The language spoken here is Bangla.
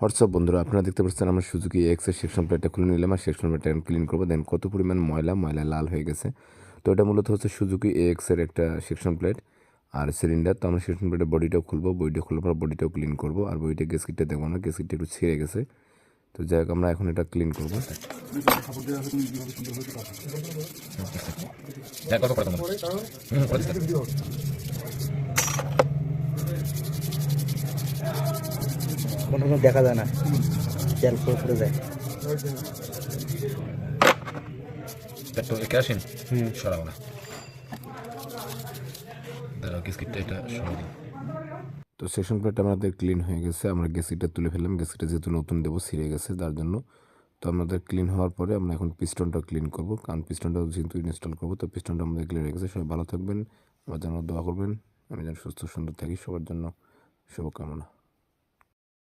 হোয়াটসঅ্যাপ বন্ধুরা আপনারা দেখতে পাচ্ছেন আমার সুজুকি এক্সের সেকশন প্লেটটা খুলে নিলাম আর সেকশন প্লেটটা এখন ক্লিন করব। দেন কত পরিমাণ ময়লা? ময়লা লাল হয়ে গেছে। তো এটা মূলত হচ্ছে সুজুকি এক্সের একটা সেকশন প্লেট আর সিলিন্ডার তো আমরা সেকশন প্লেটের বডিটাও খুলবো। বডিটা খোলার পর বডিটাও ক্লিন করব। আর বডিটা গেসকিটটা দেখব না। গেসকিটটা একটু ছিঁড়ে গেছে। তো যাই হোক আমরা এখন এটা ক্লিন করব। কত কোনো কোনো দেখা যায় না। তেল পড়ে পড়ে যায়। Petrol kerosene? হুম। সরাবো না। দাঁড়াও এটা তো সেকশন প্লেটটা আমাদের ক্লিন হয়ে গেছে। আমরা গ্যাসিটা তুলে ফেললাম। গ্যাসিটা যেহেতু নতুন দেবো ছিঁড়ে গেছে তার জন্য। তো আমাদের ক্লিন হওয়ার পরে আমরা এখন পিস্টনটা ক্লিন করব। কারণ পিস্টনটা যেহেতু ইনস্টল করব তো পিস্টনটা আমাদের ক্লিন হয়ে গেছে। সবাই ভালো থাকবেন। আমার জন্য দোয়া করবেন। আমি যেন সুস্থ সুন্দর থাকি। সবার জন্য শুভকামনা।